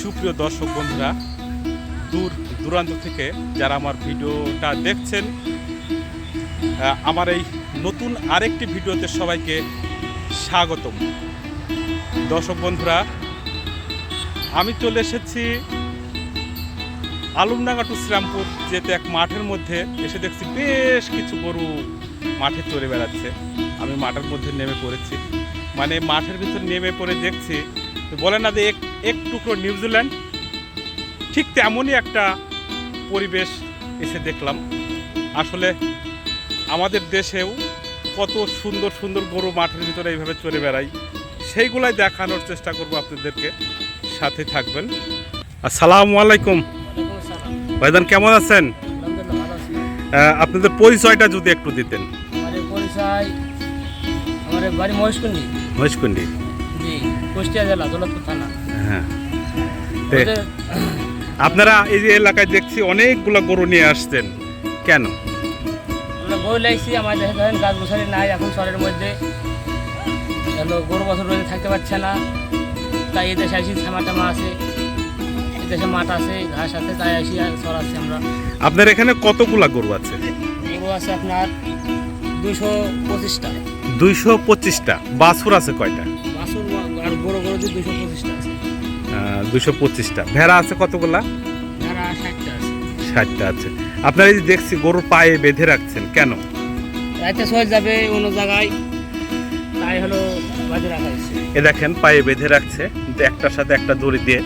সুপ্রিয় দর্শক বন্ধুরা, দূর দূরান্ত থেকে যারা আমার ভিডিওটা দেখছেন আমার এই নতুন আরেকটি ভিডিওতে সবাইকে স্বাগতম। দর্শক বন্ধুরা, আমি চলে এসেছি আলমডাঙ্গা টু শ্রীরামপুর, যেতে এক মাঠের মধ্যে এসে দেখছি বেশ কিছু গরু মাঠে চড়ে বেড়াচ্ছে। আমি মাঠের মধ্যে নেমে পড়েছি। মানে মাঠের ভিতর নেমে পড়ে দেখছি, বলে না যে এক এক টুকরো নিউজিল্যান্ড ঠিক তেমনই একটা পরিবেশ এসে দেখলাম। আসলে আমাদের দেশেও কত সুন্দর সুন্দর গরু মাঠের ভিতরে এইভাবে চলে বেড়াই সেইগুলাই দেখানোর চেষ্টা করব আপনাদেরকে। সাথে থাকবেন। আসসালামু আলাইকুম। ভাইজান কেমন আছেন? আপনাদের পরিচয়টা যদি একটু দিতেন। আমার এই পরিচয় আমার বাড়ি মহেশকুন্ডি। মহেশকুন্ডি। জি কুষ্টিয়া জেলা দৌলতপুর থানা। হ্যাঁ। আপনারা এই যে এলাকায় দেখছি অনেকগুলো গরু নিয়ে আসছেন। কেন? আমরা গরু লাইছি আমার দেখে ধরেন গাছ বসারি নাই এখন শহরের মধ্যে। গরু বছর রোজে থাকতে পারছে না। তাই এদেশে আসি ছামা টামা আছে। এদেশে মাঠ আছে ঘাস আছে তাই আসি আর চড়াচ্ছি আমরা। আপনার এখানে কতগুলা গরু আছে? গরু আছে আপনার দুশো পঁচিশটা। দুইশো পঁচিশটা। বাছুর আছে কয়টা? বাছুর আর বড় গরু দিয়ে দুশো পঁচিশটা আছে। দুইশো পঁচিশটা। ভেড়া আছে কতগুলা? ষাটটা আছে। আপনারা এই যে দেখছি গরুর পায়ে বেঁধে রাখছেন কেন? সহজ যাবে অন্য জায়গায় তাই হলো বাজে রাখা হয়েছে। এ দেখেন পায়ে বেঁধে রাখছে একটার সাথে একটা দড়ি দিয়ে।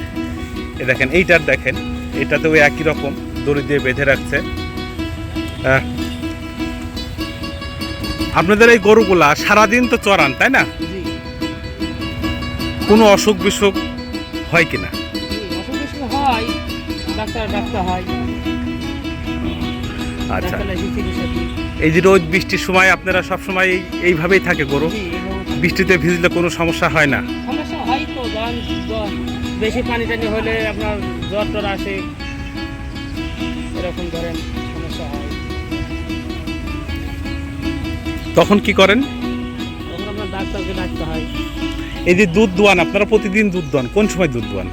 এ দেখেন এইটার দেখেন এটাতেও একই রকম দড়ি দিয়ে বেঁধে রাখছে। আপনাদের এই গরুগুলা সারাদিন তো চড়ান তাই না? কোনো অসুখ বিসুখ হয় কিনা? হয় ডাক্তার ডাক্তার হয়। আচ্ছা। এই যে রোদ বৃষ্টির সময় আপনারা সব সময় এইভাবেই থাকে গরু? বৃষ্টিতে ভিজলে কোনো সমস্যা হয় না? সমস্যা হয় তো বেশি পানি টানি হলে আপনার জ্বর টর আসে। এরকম ধরেন সমস্যা হয়। তখন কি করেন? তখন আপনার ডাক্তারকে ডাকতে হয়। এই যে দুধ দোয়ান আপনারা প্রতিদিন দুধ দোয়ান কোন সময় দুধ দোয়ান?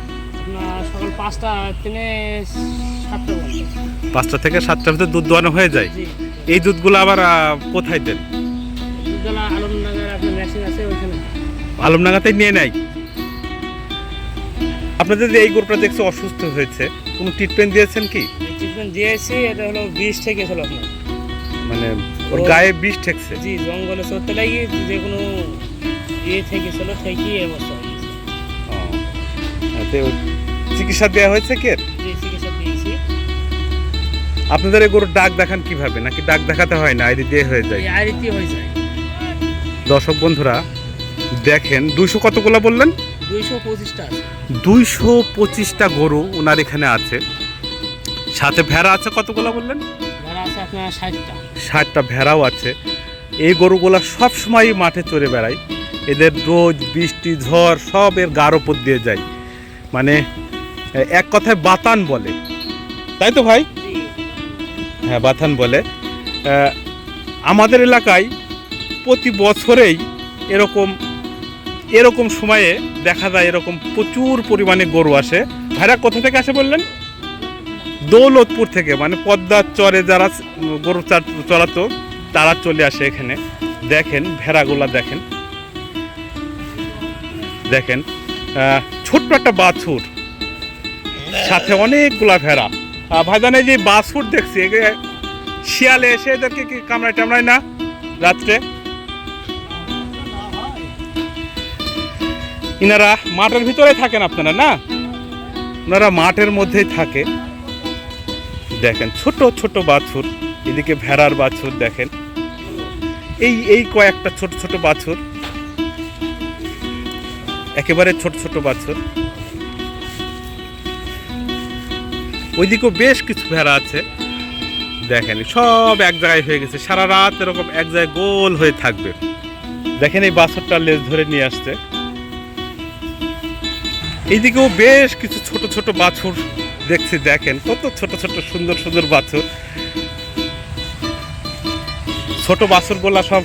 সকাল পাঁচটা তিনে সাতটা পাঁচটা থেকে সাতটার ভিতরে দুধ দোয়ানো হয়ে যায়? এই দুধগুলো আবার কোথায় দেন? আলমডাঙ্গাতে নিয়ে নেয়? আপনাদের যে এই গরুটা দেখছি অসুস্থ হয়েছে কোনো ট্রিটমেন্ট দিয়েছেন কি? ট্রিটমেন্ট দিয়েছি এটা হলো বিষ থেকে ছিল আপনার। মানে ওর গায়ে বিষ ঠেকছে? জি জঙ্গলে চলতে লাগি যে কোনো থেকেই চিকিৎসা দেওয়া হয়েছে কে চিকিৎসা দিয়েছি। আপনাদের এই গরুর ডাক দেখান কীভাবে? নাকি ডাক দেখাতে হয় না আইডি দিয়ে হয়ে যায়? হয়ে যায়। দর্শক বন্ধুরা দেখেন দুইশো কতগুলো বললেন? দুইশো পঁচিশটা দুইশো পঁচিশটা গরু ওনার এখানে আছে। সাথে ভেড়া আছে কতগুলো বললেন? যারা আছে আপনার ষাটটা। ষাটটা ভেড়াও আছে। এই গরুগুলা সব সময় মাঠে চড়ে বেড়ায়। এদের রোজ বৃষ্টি ঝড় সব এর গার ওপর দিয়ে যায়। মানে এক কথায় বাতান বলে। তাই তো ভাই? হ্যাঁ বাথান বলে। আমাদের এলাকায় প্রতি বছরেই এরকম এরকম সময়ে দেখা যায় এরকম প্রচুর পরিমাণে গরু আসে। ভাইরা কোথা থেকে আসে বললেন? দৌলতপুর থেকে। মানে পদ্মার চরে যারা গরু চড়াতো তারা চলে আসে এখানে। দেখেন ভেড়াগুলা দেখেন। দেখেন ছোট্ট একটা বাছুর সাথে অনেকগুলা ভেড়া আহ, ভাইজান এই যে বাছুর দেখছি শিয়ালে এসে এদেরকে কি কামড়ায় টামড়ায় না রাত্রে? ইনারা মাঠের ভিতরে থাকেন আপনারা না? ওনারা মাঠের মধ্যেই থাকে। দেখেন ছোট ছোট বাছুর এদিকে ভেড়ার বাছুর দেখেন। এই এই কয়েকটা ছোট ছোট বাছুর। একেবারে ছোট ছোট বাছুর। ওইদিকেও বেশ কিছু ভেড়া আছে। দেখেন, সব এক জায়গায় হয়ে গেছে। সারা রাত এরকম এক জায়গায় গোল হয়ে থাকবে। দেখেন এই বাছরটা লেজ ধরে নিয়ে আসছে। এইদিকেও বেশ কিছু ছোট ছোট বাছুর দেখছি, দেখেন, কত ছোট ছোট, সুন্দর সুন্দর বাছুর। ছোট বাছুরগুলা সব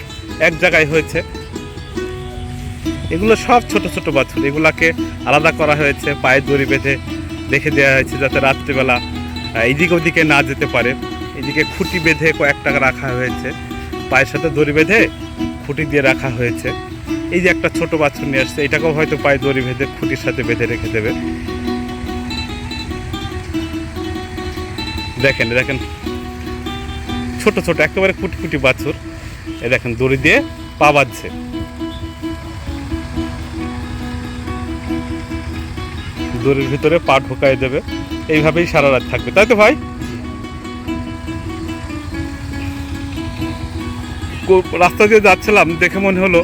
এক জায়গায় হয়েছে। এগুলো সব ছোট ছোট বাছুর এগুলাকে আলাদা করা হয়েছে পায়ে দড়ি বেঁধে রেখে দেওয়া হয়েছে যাতে রাত্রিবেলা এদিকে ওদিকে না যেতে পারে। এদিকে খুঁটি বেঁধে কয়েক টাকা রাখা হয়েছে। পায়ের সাথে দড়ি বেঁধে খুঁটি দিয়ে রাখা হয়েছে। এই যে একটা ছোট বাছুর নিয়ে আসছে, এটাকেও হয়তো পায়ে দড়ি বেঁধে খুঁটির সাথে বেঁধে রেখে দেবে। দেখেন দেখেন। ছোট ছোট, একেবারে কুটি কুটি বাছুর এ দেখেন, দড়ি দিয়ে পা বাঁধছে। দড়ির ভিতরে পা ঢোকায় দেবে। এইভাবেই সারা রাত থাকবে। তাই তো ভাই? রাস্তা দিয়ে যাচ্ছিলাম, দেখে মনে হলো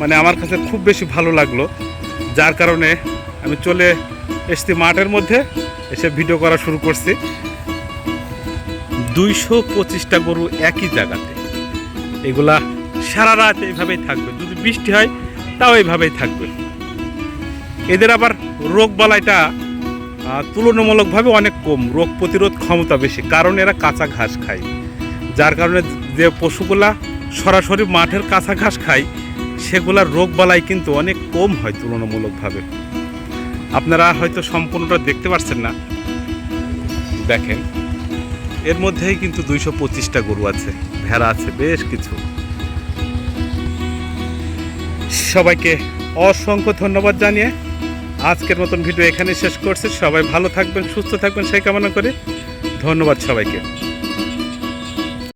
মানে আমার কাছে খুব বেশি ভালো লাগল। যার কারণে আমি চলে এসছি মাঠের মধ্যে, এসে ভিডিও করা শুরু করছি। দুইশো পঁচিশটা গরু একই জায়গাতে। এগুলা সারা রাত এইভাবেই থাকবে। যদি বৃষ্টি হয়, তাও এইভাবেই থাকবে। এদের আবার রোগ বালাইটা তুলনামূলকভাবে অনেক কম, রোগ প্রতিরোধ ক্ষমতা বেশি, কারণ এরা কাঁচা ঘাস খায়। যার কারণে যে পশুগুলা সরাসরি মাঠের কাঁচা ঘাস খায়, সেগুলার রোগ বালাই কিন্তু অনেক কম হয় তুলনামূলকভাবে। আপনারা হয়তো সম্পূর্ণটা দেখতে পাচ্ছেন না। দেখেন, এর মধ্যেই কিন্তু দুইশো পঁচিশটা গরু আছে, ভেড়া আছে, বেশ কিছু। সবাইকে অসংখ্য ধন্যবাদ জানিয়ে আজকের মতন ভিডিও এখানে শেষ করছি। সবাই ভালো থাকবেন, সুস্থ থাকবেন, সেই কামনা করে ধন্যবাদ সবাইকে।